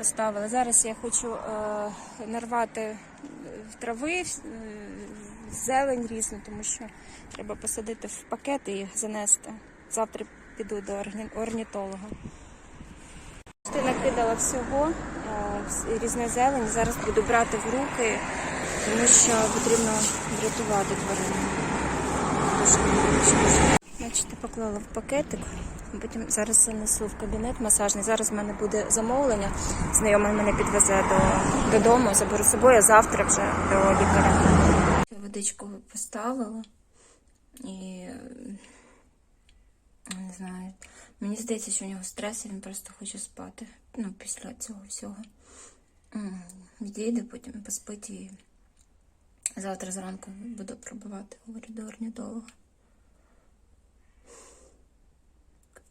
поставила. Зараз я хочу е, нарвати е, трави, е, зелень різну, тому що треба посадити в пакети і занести. Завтра піду до орнітолога. Ти накидала всього, е, вс- різної. Зараз буду брати в руки, тому що потрібно врятувати тварину. Бачите, поклала в пакетик. Потім зараз занесу в кабінет масажний. Зараз в мене буде замовлення. Знайомий мене підвезе до, додому, заберу з собою, а завтра вже до лікаря. Водичку поставила і не знаю. Мені здається, що у нього стрес, і він просто хоче спати. Ну, після цього всього. Відійде, потім поспить і завтра зранку буду пробувати, говорю, до орнітолога.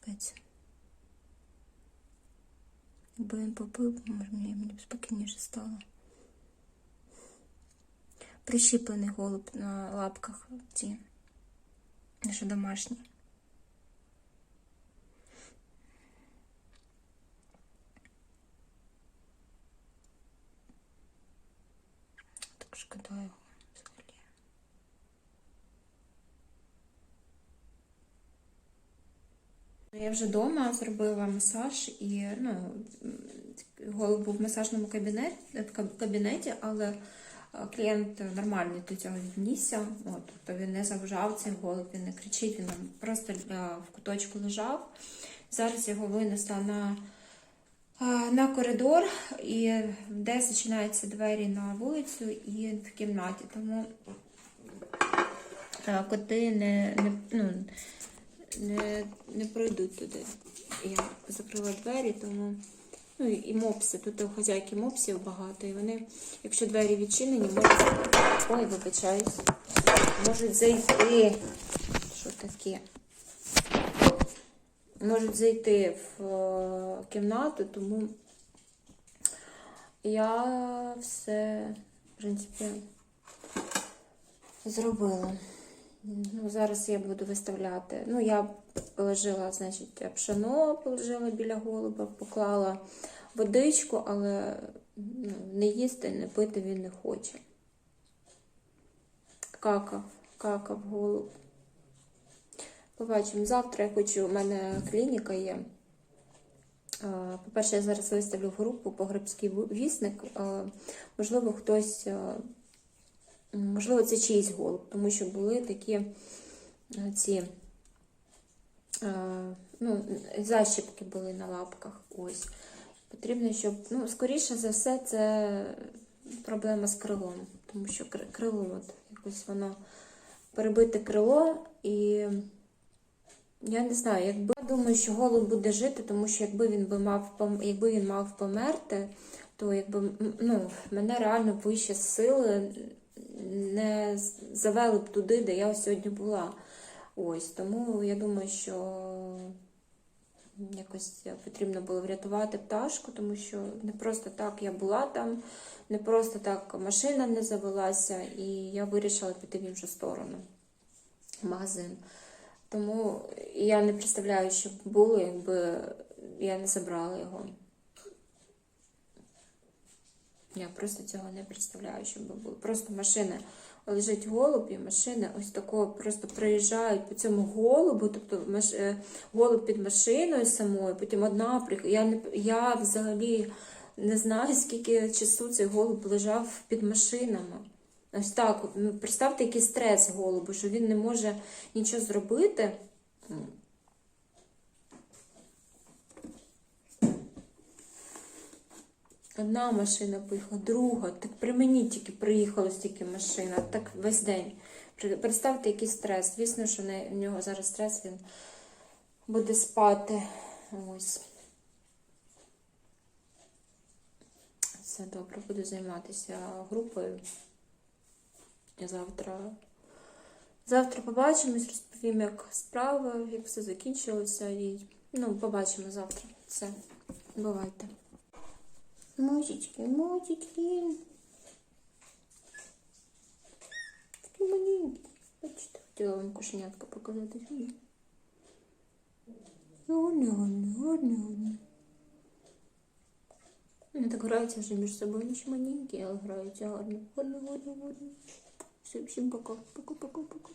Капець. Якби він попив, може мені, б спокійніше стало. Прищіплений голуб на лапках ці. Що домашні. Так шкода його Я вже вдома зробила масаж і ну, голуб в масажному кабінеті, кабінеті, але е, клієнт нормально до цього віднісся. Тобто він не заважав цей голуб, він не кричить, він просто е, в куточку лежав. Зараз його винесла на, е, на коридор, і де зачиняються двері на вулицю і в кімнаті. Тому е, коти не, не, ну, не, не пройдуть туди. Я закрила двері, тому. Ну і мопси. Тут у хазяйки мопсів багато, і вони, якщо двері відчинені, можуть. Ой, вибачаюсь. Можуть зайти. Що таке? Можуть зайти в е, кімнату, тому я все, в принципі, зробила. Ну, зараз я буду виставляти. Ну, я положила, значить, пшено положила біля голуба, поклала водичку, але ну, не їсти, не пити він не хоче. Какав, какав голуб. Побачимо. Завтра я хочу, у мене клініка є. По-перше, я зараз виставлю групу погребський вісник. Е, Можливо, хтось. Можливо, це чийсь голуб, тому що були такі е, ці е, ну, защіпки були на лапках. Ось. Потрібно, щоб, ну, скоріше за все, це проблема з крилом, тому що крило, от, якось воно перебите крило, і я не знаю, якби я думаю, що голуб буде жити, тому що якби він би мав якби він мав померти, то якби ну, мене реально вищі сили не завели б туди, де я сьогодні була. Ось тому я думаю, що якось потрібно було врятувати пташку, тому що не просто так я була там, не просто так машина не завелася, і я вирішила піти в іншу сторону в магазин. Тому я не представляю, що було, якби я не забрала його. Я просто цього не представляю, що би було. Просто машина лежить голуб, і машини ось такого просто проїжджають по цьому голубу, тобто маш... е, голуб під машиною самою, потім одна. Я, не... я взагалі не знаю, скільки часу цей голуб лежав під машинами. Ось так. Ну, представте, який стрес голубу, що він не може нічого зробити. Одна машина поїхала, друга. Так при мені тільки приїхало стільки машин, а так весь день. Представте, який стрес. Звісно, що в нього зараз стрес, він буде спати. Ось. Все добре, буду займатися групою. І завтра. Завтра побачимось, розповім, як справа, як все закінчилося. І ну, побачимо завтра. Все. Бувайте. Музички, музички. Такі маленькі. Бачите, хотіла вам кошенятка показати. Гарне, гарне, гарне, гарне. Вони так граються вже між собою, ніч маленькі, але граються гарно. Гарно, гарно, гарно. Все, всім пока. Пока, пока, пока.